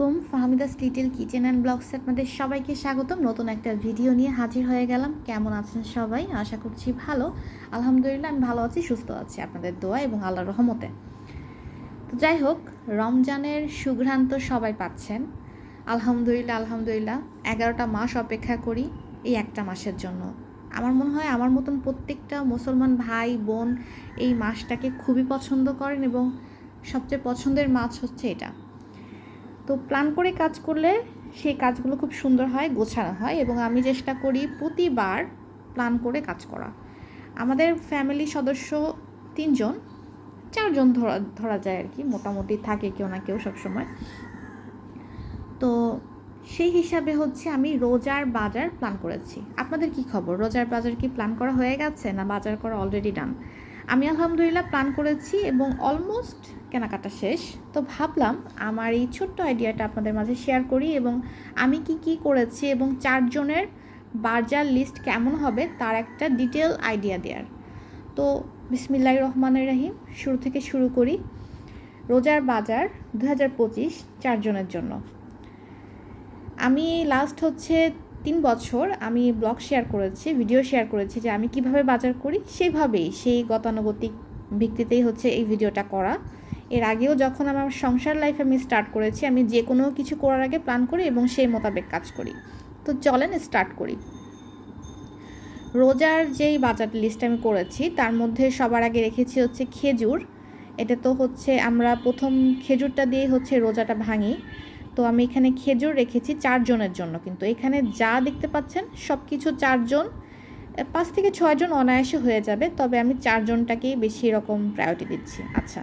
আলাইকুম। Fahmida's little kitchen and ব্লগসে আপনাদের সবাইকে স্বাগতম। নতুন একটা ভিডিও নিয়ে হাজির হয়ে গেলাম। কেমন আছেন সবাই? আশা করছি ভালো। আলহামদুলিল্লাহ, আমি ভালো আছি, সুস্থ আছি আপনাদের দোয়া এবং আল্লাহর রহমতে। তো যাই হোক, রমজানের সুঘ্রান্ত সবাই পাচ্ছেন। আলহামদুলিল্লাহ আলহামদুলিল্লাহ, এগারোটা মাস অপেক্ষা করি এই একটা মাসের জন্য। আমার মনে হয় আমার মতন প্রত্যেকটা মুসলমান ভাই, বোন এই মাসটাকে খুবই পছন্দ করেন এবং সবচেয়ে পছন্দের মাছ হচ্ছে এটা। তো প্ল্যান করে কাজ করলে সেই কাজগুলো খুব সুন্দর হয়, গোছানো হয় এবং আমি চেষ্টা করি প্রতিবার প্ল্যান করে কাজ করা। আমাদের ফ্যামিলি সদস্য তিনজন, চারজন ধরা ধরা যায় আর কি, মোটামুটি থাকে কেউ না কেউ সবসময়। তো সেই হিসাবে হচ্ছে আমি রোজার বাজার প্ল্যান করেছি। আপনাদের কি খবর? রোজার বাজার কি প্ল্যান করা হয়ে গেছে না বাজার করা অলরেডি ডান আলহামদুলিল্লাহ প্ল্যান করেছি এবং অলমোস্ট কেনাকাটা শেষ। তো ভাবলাম আমার এই ছোট্ট আইডিয়াটা আপনাদের মাঝে শেয়ার করি এবং আমি কি কি করেছি এবং চারজনের বাজার লিস্ট কেমন হবে তার একটা ডিটেল আইডিয়া দেওয়ার তো বিসমিল্লাহ রহমানের রাহিম, শুরু থেকে শুরু করি। রোজার বাজার দু হাজার পঁচিশ চারজনের জন্য। আমি লাস্ট হচ্ছে তিন বছর আমি ব্লগ শেয়ার করেছি, ভিডিও শেয়ার করেছি যে আমি কীভাবে বাজার করি সেভাবেই সেই গতানুগতিক ভিত্তিতেই হচ্ছে এই ভিডিওটা করা। এর আগেও যখন আমার সংসার লাইফ আমি স্টার্ট করেছি, আমি যে কোনো কিছু করার আগে প্ল্যান করি এবং সেই মোতাবেক কাজ করি। তো চলেন স্টার্ট করি। রোজার যেই বাজার লিস্ট আমি করেছি, তার মধ্যে সবার আগে রেখেছি হচ্ছে খেজুর। এটা তো হচ্ছে আমরা প্রথম খেজুরটা দিয়ে হচ্ছে রোজাটা ভাঙি। তো আমি এখানে খেজুর রেখেছি চারজনের জন্য। কিন্তু এখানে যা দেখতে পাচ্ছেন সব কিছু চারজন পাঁচ থেকে ছয়জন অনায়াসে হয়ে যাবে। তবে আমি চারজনটাকেই বেশি এরকম প্রায়োরিটি দিচ্ছি। আচ্ছা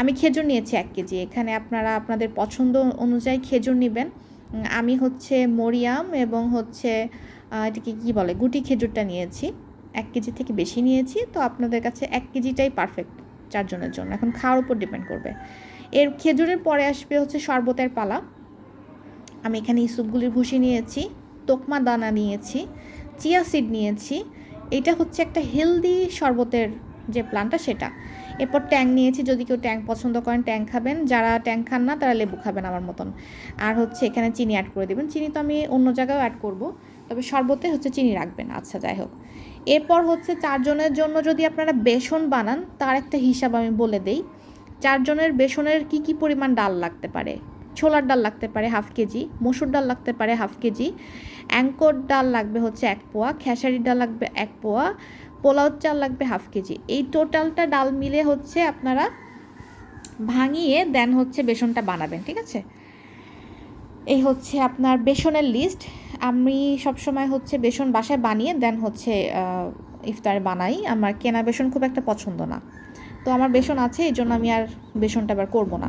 আমি খেজুর নিয়েছি এক কেজি। এখানে আপনারা, আপনাদের পছন্দ অনুযায়ী খেজুর নেবেন। আমি হচ্ছে মরিয়াম এবং হচ্ছে এটাকে কী বলে, গুটি খেজুরটা নিয়েছি। এক কেজি থেকে বেশি নিয়েছি। তো আপনাদের কাছে এক কেজিটাই পারফেক্ট চারজনের জন্য। এখন খাওয়ার উপর ডিপেন্ড করবে। এর খেজুরের পরে আসবে হচ্ছে শরবতের পালা। আমি এখানে ইসুপগুলির ভুসি নিয়েছি, তোকমা দানা নিয়েছি, চিয়া সিড নিয়েছি। এটা হচ্ছে একটা হেলদি শরবতের যে প্লানটা সেটা। এরপর ট্যাং নিয়েছি, যদি কেউ ট্যাং পছন্দ করেন, ট্যাং খাবেন। যারা ট্যাং খান না, তারা লেবু খাবেন আমার মতন। আর হচ্ছে এখানে চিনি অ্যাড করে দেবেন। চিনি তো আমি অন্য জায়গায়ও অ্যাড করব। তবে শরবতে হচ্ছে চিনি রাখবেন। আচ্ছা যাই হোক। এরপর হচ্ছে চারজনের জন্য যদি আপনারা বেসন বানান, তার একটা হিসাব আমি বলে দেই। চারজনের বেসনের কি কি পরিমাণ ডাল লাগতে পারে? ছোলার ডাল লাগতে পারে হাফ কেজি, মসুর ডাল লাগতে পারে হাফ কেজি, অ্যাঙ্কর ডাল লাগবে হচ্ছে এক পোয়া, খেসারির ডাল লাগবে এক পোয়া পোলাও চাল লাগবে হাফ কেজি। এই টোটালটা ডাল মিলে হচ্ছে আপনারা ভাঙিয়ে দেন হচ্ছে বেসনটা বানাবেন, ঠিক আছে? এই হচ্ছে আপনার বেসনের লিস্ট আমি সবসময় হচ্ছে বেসন বাসায় বানিয়ে দেন হচ্ছে ইফতার বানাই। আমার কেনা বেসন খুব একটা পছন্দ না। তো আমার বেসন আছে, এই জন্য আমি আর বেসনটা আবার করব না।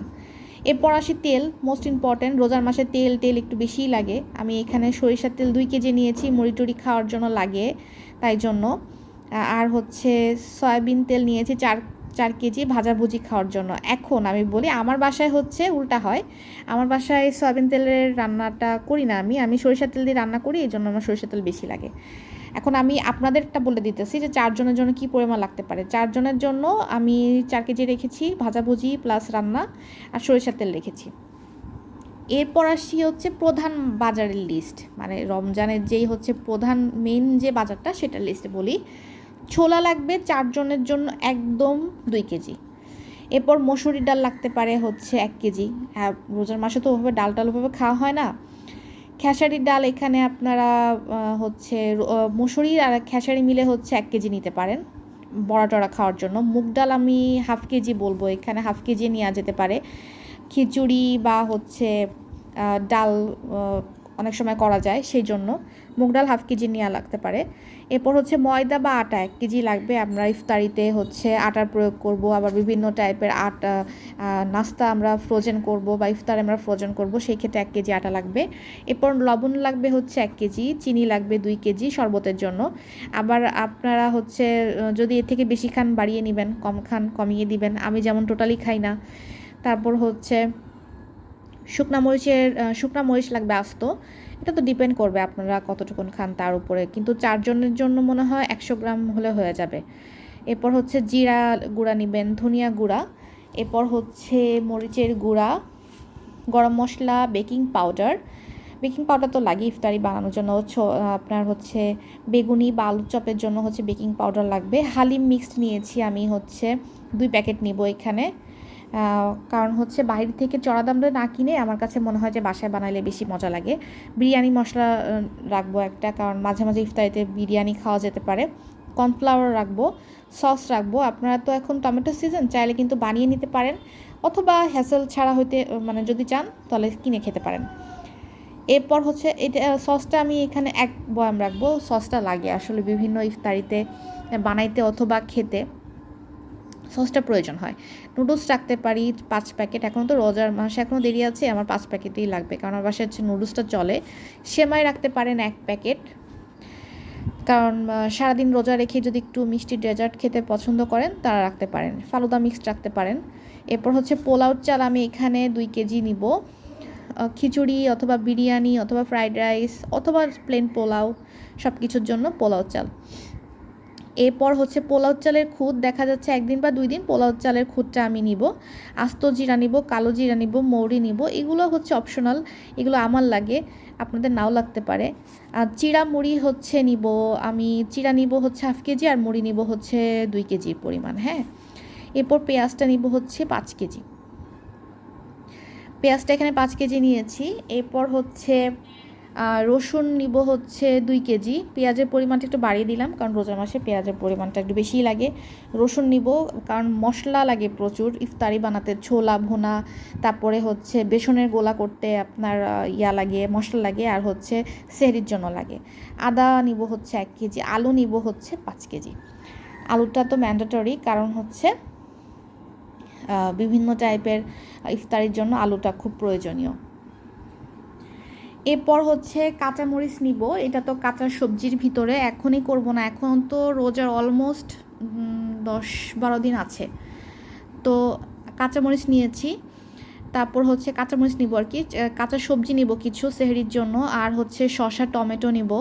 এরপর আসি তেল মোস্ট ইম্পর্ট্যান্ট রোজার মাসে তেল তেল একটু বেশিই লাগে। আমি এখানে সরিষার তেল দুই কেজি নিয়েছি মুড়ি টুড়ি খাওয়ার জন্য লাগে, তাই জন্য। আর হচ্ছে সয়াবিন তেল নিয়েছি চার চার কেজি ভাজাভুজি খাওয়ার জন্য। এখন আমি বলি, আমার বাসায় হচ্ছে উল্টা হয়। আমার বাসায় সয়াবিন তেলের রান্নাটা করি না আমি আমি সরিষার তেল দিয়ে রান্না করি, এই জন্য আমার সরিষার তেল বেশি লাগে। এখন আমি আপনাদেরটা বলে দিতেছি যে চারজনের জন্য কি পরিমাণ লাগতে পারে। চারজনের জন্য আমি চার কেজি রেখেছি ভাজাভুজি প্লাস রান্না আর সরিষার তেল রেখেছি। এরপর আসি হচ্ছে প্রধান বাজারের লিস্ট মানে রমজানের যেই হচ্ছে প্রধান মেন যে বাজারটা সেটার লিস্টে বলি। ছোলা লাগবে চারজনের জন্য একদম দুই কেজি। এরপর মসুরি ডাল লাগতে পারে হচ্ছে এক কেজি। হ্যাঁ রোজার মাসে তো ওভাবে ডাল টাল ওভাবে খাওয়া হয় না। খেসারির ডাল এখানে আপনারা হচ্ছে মুসুরির আর খেসারি মিলে হচ্ছে এক কেজি নিতে পারেন বড়া টড়া খাওয়ার জন্য। মুগ ডাল আমি হাফ কেজি বলব, এখানে হাফ কেজি নেওয়া যেতে পারে। খিচুড়ি বা হচ্ছে ডাল অনেক সময় করা যায়, সেই জন্য। মুগ ডাল হাফ কেজি নেওয়া লাগতে পারে। এরপর হচ্ছে ময়দা বা আটা, এক কেজি লাগবে। আমরা ইফতারিতে হচ্ছে আটার প্রয়োগ করব, আবার বিভিন্ন টাইপের আটা নাস্তা আমরা ফ্রোজেন করব বা ইফতার আমরা ফ্রোজেন করব, সেই ক্ষেত্রে এক কেজি আটা লাগবে। এরপর লবণ লাগবে হচ্ছে এক কেজি, চিনি লাগবে দুই কেজি শরবতের জন্য। আবার আপনারা হচ্ছে যদি এর থেকে বেশি খান বাড়িয়ে নেবেন, কম খান কমিয়ে দিবেন। আমি যেমন টোটালি খাই না। তারপর হচ্ছে শুকনা মরিচের শুকনা মরিচ লাগবে আস্ত। এটা তো ডিপেন্ড করবে আপনারা কতটুকুন খান তার উপরে। কিন্তু চারজনের জন্য মনে হয় একশো গ্রাম হলে হয়ে যাবে। এরপর হচ্ছে জিরা গুঁড়া নেবেন, ধনিয়া গুঁড়া। এরপর হচ্ছে মরিচের গুঁড়া, গরম মশলা, বেকিং পাউডার। বেকিং পাউডার তো লাগে ইফতারি বানানোর জন্য। আপনার হচ্ছে বেগুনি বা আলুর চপের জন্য হচ্ছে বেকিং পাউডার লাগবে। হালিম মিক্সড নিয়েছি আমি হচ্ছে দুই প্যাকেট নিব এখানে। কারণ হচ্ছে বাইরে থেকে চড়া দামটা না কিনে আমার কাছে মনে হয় যে বাসায় বানাইলে বেশি মজা লাগে। বিরিয়ানি মশলা রাখব একটা, কারণ মাঝে মাঝে ইফতারিতে বিরিয়ানি খাওয়া যেতে পারে। কর্নফ্লাওয়ার রাখব, সস রাখব। আপনারা তো এখন টমেটো সিজন, চাইলে কিন্তু বানিয়ে নিতে পারেন। অথবা হ্যাসেল ছাড়া হইতে মানে যদি চান, তাহলে কিনে খেতে পারেন। এরপর হচ্ছে এটা সসটা আমি এখানে এক বয়াম রাখব। সসটা লাগে আসলে বিভিন্ন ইফতারিতে বানাইতে অথবা খেতে। সসটা প্রয়োজন হয়। নুডলস রাখতে পারি, পাঁচ প্যাকেট। এখন তো রোজার মাসে এখনও দেরি আছে, আমার পাঁচ প্যাকেটই লাগবে। কারণ আমার বাসায় হচ্ছে নুডলসটা চলে। সেমাই রাখতে পারেন এক প্যাকেট। কারণ সারাদিন রোজা রেখে যদি একটু মিষ্টি ডেজার্ট খেতে পছন্দ করেন, তারা রাখতে পারেন। ফালুদা মিক্সড রাখতে পারেন। এরপর হচ্ছে পোলাও চাল আমি এখানে দুই কেজি নিব। খিচুড়ি অথবা বিরিয়ানি অথবা ফ্রাইড রাইস অথবা প্লেন পোলাও সব কিছুর জন্য পোলাও চাল। এরপর হচ্ছে পোলাও চালের খুদ দেখা যাচ্ছে একদিন বা দুই দিন পোলাও চালের খুদটা আমি নিব। আস্ত জিরা নিব, কালো জিরা নিব, মৌরি নিব, এগুলো হচ্ছে অপশনাল এগুলো আমার লাগে, আপনাদের নাও লাগতে পারে। আর চিড়া মুড়ি হচ্ছে নিব, আমি চিড়া নিব হচ্ছে হাফ কেজি আর মুড়ি নিব হচ্ছে দুই কেজির পরিমাণ হ্যাঁ? এরপর পেঁয়াজটা নিব হচ্ছে পাঁচ কেজি। পেঁয়াজটা এখানে পাঁচ কেজি নিয়েছি, এরপর হচ্ছে রসুন নিব হচ্ছে দুই কেজি। পেঁয়াজের পরিমাণটা একটু বাড়িয়ে দিলাম, কারণ রোজা মাসে পেঁয়াজের পরিমাণটা একটু বেশিই লাগে। রসুন নিব, কারণ মশলা লাগে প্রচুর, ইফতারি বানাতে ছোলা, ভুনা, তারপরে হচ্ছে বেসনের গোলা করতে আপনার ইয়া লাগে, মশলা লাগে, আর হচ্ছে সেহরির জন্য লাগে। আদা নিব হচ্ছে এক কেজি, আলু নিব হচ্ছে পাঁচ কেজি। আলুটা তো ম্যান্ডেটরি কারণ হচ্ছে বিভিন্ন টাইপের ইফতারির জন্য আলুটা খুব প্রয়োজনীয়। এরপর হচ্ছে কাঁচামরিচ নিব। এটা তো কাঁচা সবজির ভিতরে, এখনই করব না। এখন তো রোজার অলমোস্ট দশ বারো দিন আছে। তো কাঁচামরিচ নিয়েছি। তারপর হচ্ছে কাঁচামরিচ নিব আর কি। কাঁচা সবজি নিব কিছু সেহরির জন্য। আর হচ্ছে শসা, টমেটো নিব।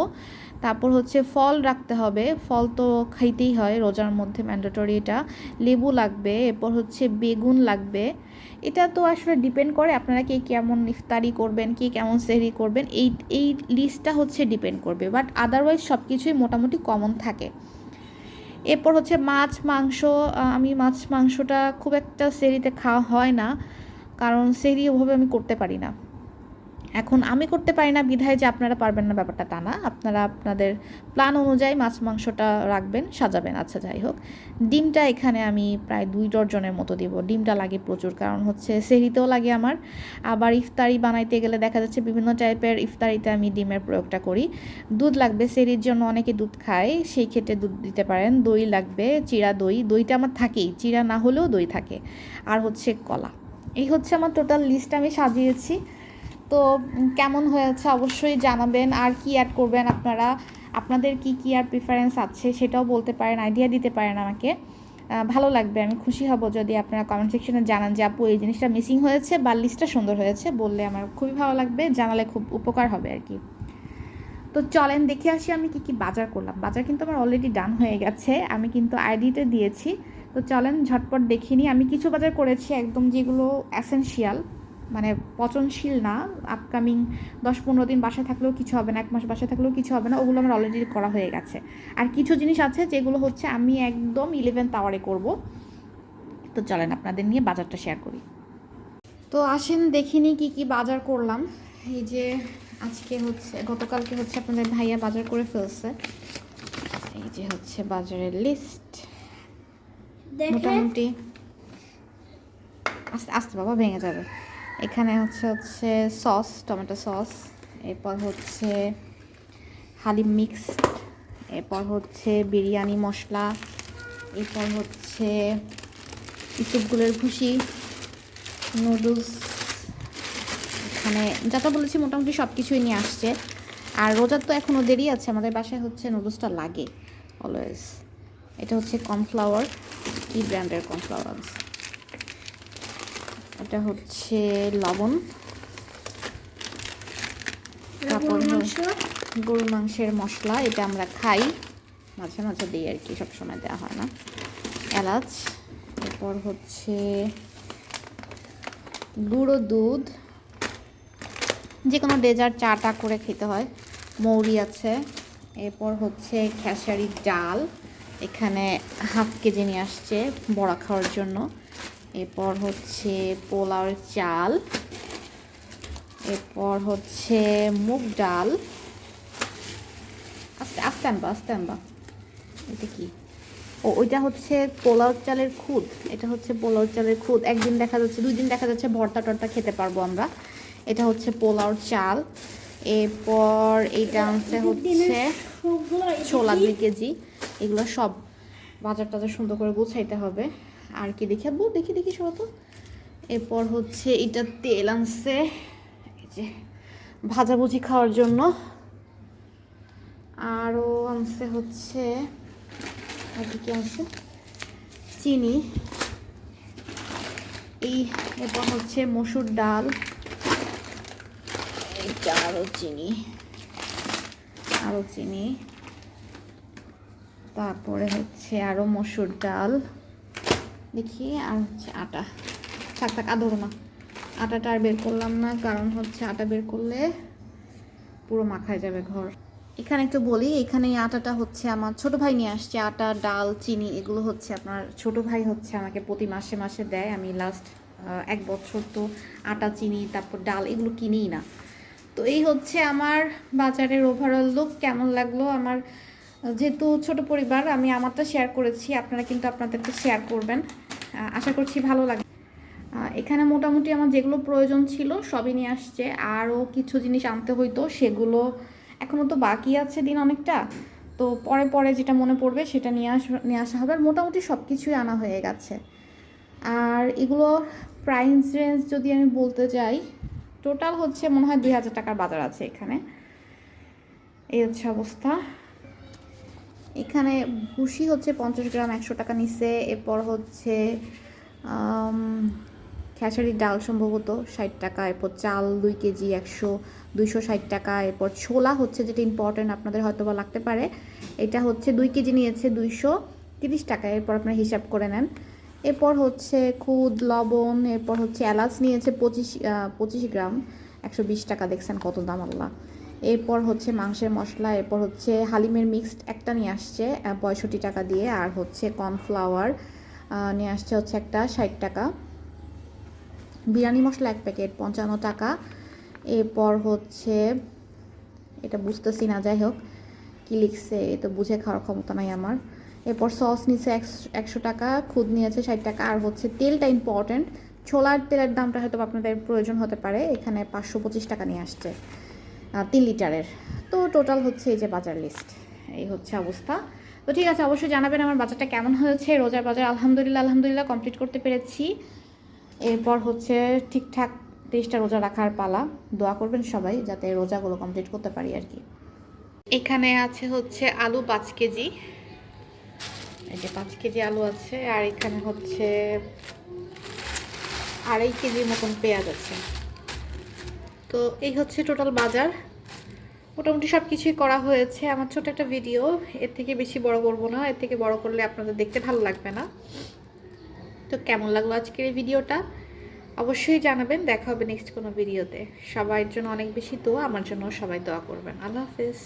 তারপর হচ্ছে ফল রাখতে হবে। ফল তো খাইতেই হয়, রোজার মধ্যে ম্যান্ডেটরি এটা। লেবু লাগবে, এরপর হচ্ছে বেগুন লাগবে। এটা তো আসলে ডিপেন্ড করে আপনারা কে কেমন ইফতারি করবেন, কে কেমন সেহরি করবেন, এই এই লিস্টটা হচ্ছে ডিপেন্ড করবে। বাট আদারওয়াইজ সব কিছুই মোটামুটি কমন থাকে। এরপর হচ্ছে মাছ, মাংস আমি মাছ, মাংসটা খুব একটা সেরিতে খাওয়া হয় না। কারণ সেরি ওভাবে আমি করতে পারি না। এখন আমি করতে পারি না, বিধায় যে আপনারা পারবেন না ব্যাপারটা তা না। আপনারা আপনাদের প্ল্যান অনুযায়ী মাছ, মাংসটা রাখবেন, সাজাবেন। আচ্ছা যাই হোক। ডিমটা এখানে আমি প্রায় দুই ডজনের মতো দিব। ডিমটা লাগে প্রচুর, কারণ হচ্ছে সেহরিতেও লাগে আমার। আবার ইফতারি বানাইতে গেলে দেখা যাচ্ছে বিভিন্ন টাইপের ইফতারিতে আমি ডিমের প্রয়োগটা করি। দুধ লাগবে সেরির জন্য অনেকে দুধ খায়, সেই ক্ষেত্রে দুধ দিতে পারেন। দই লাগবে, চিরা দই। দইটা আমার থাকেই, চিরা না হলেও দই থাকে। আর হচ্ছে কলা। এই হচ্ছে আমার টোটাল লিস্ট আমি সাজিয়েছি। তো কেমন হয়েছে অবশ্যই জানাবেন। আর কি অ্যাড করবেন আপনারা? আপনাদের কি কি আর প্রিফারেন্স আছে সেটাও বলতে পারেন আইডিয়া দিতে পারেন আমাকে। ভালো লাগবে, আমি খুশি হব যদি আপনারা কমেন্ট সেকশনে জানান যে, আপু, এই জিনিসটা মিসিং হয়েছে বা লিস্টটা সুন্দর হয়েছে। বললে আমার খুবই ভালো লাগবে, জানালে খুব উপকার হবে আর কি। তো চলেন, দেখে আসি আমি কি কি বাজার করলাম। বাজার কিন্তু আমার অলরেডি ডান হয়ে গেছে, আমি কিন্তু আইডিতে দিয়েছি। তো চলেন, ঝটপট দেখিনি আমি কিছু বাজার করেছি একদম যেগুলো অ্যাসেনশিয়াল মানে পচনশীল না আপকামিং দশ পনেরো দিন বাসায় থাকলেও কিছু হবে না এক মাস বাসায় থাকলেও কিছু হবে না ওগুলো আমার অলরেডি করা হয়ে গেছে। আর কিছু জিনিস আছে যেগুলো হচ্ছে আমি একদম ইলেভেন আওয়ারে করব। তো চলেন আপনাদের নিয়ে বাজারটা শেয়ার করি। তো আসেন দেখিনি কি কি বাজার করলাম। এই যে আজকে হচ্ছে গতকালকে হচ্ছে আপনাদের ভাইয়া বাজার করে ফেলছে। এই যে হচ্ছে বাজারের লিস্ট মোটামুটি আস্তে আস্তে বাবা ভেঙে যাবে। এখানে হচ্ছে হচ্ছে সস, টমেটো সস, এরপর হচ্ছে হালিম মিক্স, এরপর হচ্ছে বিরিয়ানি মশলা, এরপর হচ্ছে ইসুপগুলের ভুসি, নুডলস, এখানে যাটা বলেছি মোটামুটি সব কিছুই নিয়ে আসছে। আর রোজার তো এখনও দেরি আছে, আমাদের বাসায় হচ্ছে নুডলসটা লাগে অলওয়েজ এটা হচ্ছে কর্নফ্লাওয়ার, কি ব্র্যান্ডের কর্নফ্লাওয়ার? এটা হচ্ছে লবণ। তারপর গরুর মাংসের মশলা এটা আমরা খাই। মাঝে মাঝে দিই আর কি সবসময় দেওয়া হয় না। এলাচ এরপর হচ্ছে গুঁড়ো দুধ। যে কোনো ডেজার্ট চাটা করে খেতে হয়। মৌরি আছে। এরপর হচ্ছে খেসারির ডাল। এখানে হাফ কেজি নিয়ে আসছে বড়া খাওয়ার জন্য। এরপর হচ্ছে পোলাওয়ের চাল এরপর হচ্ছে মুগ ডাল। আস্তে আস্তে আনবা আস্তে আনবা। এটা কি? ও ওইটা হচ্ছে পোলাও চালের খুদ। এটা হচ্ছে পোলাও চালের খুদ। একদিন দেখা যাচ্ছে দুই দিন দেখা যাচ্ছে ভর্তা টর্তা খেতে পারব আমরা। এটা হচ্ছে পোলাও চাল। এরপর এইটা আনছে হচ্ছে ছোলা দুই কেজি। এগুলো সব বাজার টাজার সুন্দর করে গুছাইতে হবে। আর কি দেখি আব্বু? দেখি দেখি সব তো। এরপর হচ্ছে এটা তেল আনছে। এই যে ভাজাভুজি খাওয়ার জন্য। আরও আনছে হচ্ছে, আর কি কি আনছে? চিনি। এই এরপর হচ্ছে মসুর ডাল। এইটা আরও চিনি। আরও চিনি। তারপরে হচ্ছে আরও মসুর ডাল। দেখি, আর হচ্ছে আটা। থাক থাক, আদর না আটাটা আর বের করলাম না, কারণ হচ্ছে আটা বের করলে পুরো মাখায় যাবে ঘর। এখানে একটু বলি, এখানে আটাটা হচ্ছে আমার ছোট ভাই নিয়ে আসছে। আটা, ডাল, চিনি, এগুলো হচ্ছে আপনার ছোট ভাই হচ্ছে আমাকে প্রতি মাসে মাসে দেয়। আমি লাস্ট এক বছর তো আটা, চিনি, তারপর ডাল এগুলো কিনিই না। তো এই হচ্ছে আমার বাজারের ওভারঅল লুক কেমন লাগল আমার যেহেতু ছোট পরিবার, আমি আমারটা শেয়ার করেছি, আপনারা কিন্তু আপনাদেরকে শেয়ার করবেন। আশা করছি ভালো লাগে এখানে মোটামুটি আমার যেগুলো প্রয়োজন ছিল সবই নিয়ে আসছে। আরও কিছু জিনিস আনতে হইতো, সেগুলো এখনও তো বাকি আছে দিন অনেকটা। তো পরে পরে যেটা মনে পড়বে সেটা নিয়ে আস, নিয়ে আসা হবে। আর মোটামুটি সব কিছুই আনা হয়ে গেছে। আর এগুলো প্রাইস রেঞ্জ যদি আমি বলতে যাই টোটাল হচ্ছে মনে হয় দুই হাজার টাকার বাজার আছে এখানে। এই হচ্ছে অবস্থা। এখানে ভুসি হচ্ছে পঞ্চাশ গ্রাম, একশো টাকা নিচ্ছে এরপর হচ্ছে খেসারির ডাল সম্ভবত ষাট টাকা। এরপর চাল দুই কেজি একশো, দুইশো ষাট টাকা। এরপর ছোলা হচ্ছে যেটা ইম্পর্টেন্ট আপনাদের হয়তো বা লাগতে পারে। এটা হচ্ছে দুই কেজি নিয়েছে দুইশো তিরিশ টাকা। এরপর আপনারা হিসাব করে নেন। এরপর হচ্ছে খুদ, লবণ, এরপর হচ্ছে এলাচ নিয়েছে পঁচিশ পঁচিশ গ্রাম। একশো বিশ টাকা দেখছেন কত দাম, আল্লাহ। এরপর হচ্ছে মাংসের মশলা, এরপর হচ্ছে হালিমের মিক্সড একটা নিয়ে আসছে পঁয়ষট্টি টাকা দিয়ে, আর হচ্ছে কর্নফ্লাওয়ার নিয়ে আসছে হচ্ছে একটা ষাট টাকা। বিরিয়ানি মশলা এক প্যাকেট, পঞ্চান্ন টাকা। এরপর হচ্ছে, এটা বুঝতেছি না, যাই হোক, কী লিখছে, এ তো বুঝে খাওয়ার ক্ষমতা নাই আমার। এরপর সস নিচ্ছে একশো টাকা, খুদ নিয়েছে ষাট টাকা, আর হচ্ছে তেলটা ইম্পর্ট্যান্ট ছোলার তেলের দামটা হয়তো আপনাদের প্রয়োজন হতে পারে, এখানে পাঁচশো পঁচিশ টাকা নিয়ে আসছে। তিন লিটারের। তো টোটাল হচ্ছে এই যে বাজার লিস্ট এই হচ্ছে অবস্থা। তো ঠিক আছে, অবশ্যই জানাবেন আমার বাজারটা কেমন হয়েছে। রোজার বাজার আলহামদুলিল্লাহ আলহামদুলিল্লাহ কমপ্লিট করতে পেরেছি। এরপর হচ্ছে ঠিকঠাক তেইশটা রোজা রাখার পালা। দোয়া করবেন সবাই যাতে রোজাগুলো কমপ্লিট করতে পারি আর কি। এখানে আছে হচ্ছে আলু পাঁচ কেজি। এই যে পাঁচ কেজি আলু আছে, আর এখানে হচ্ছে আড়াই কেজির মতন পেঁয়াজ আছে। তো এই হচ্ছে টোটাল বাজার। মোটামুটি সব কিছুই করা হয়েছে। আমার ছোট একটা ভিডিও। এর থেকে বেশি বড় করব না। এর থেকে বড় করলে আপনাদের দেখতে ভালো লাগবে না। তো কেমন লাগল আজকের এই ভিডিওটা? অবশ্যই জানাবেন। দেখা হবে নেক্সট কোনো ভিডিওতে। সবার জন্য অনেক বেশি দোয়া। আমার জন্য সবাই দোয়া করবেন। আল্লাহ হাফেজ।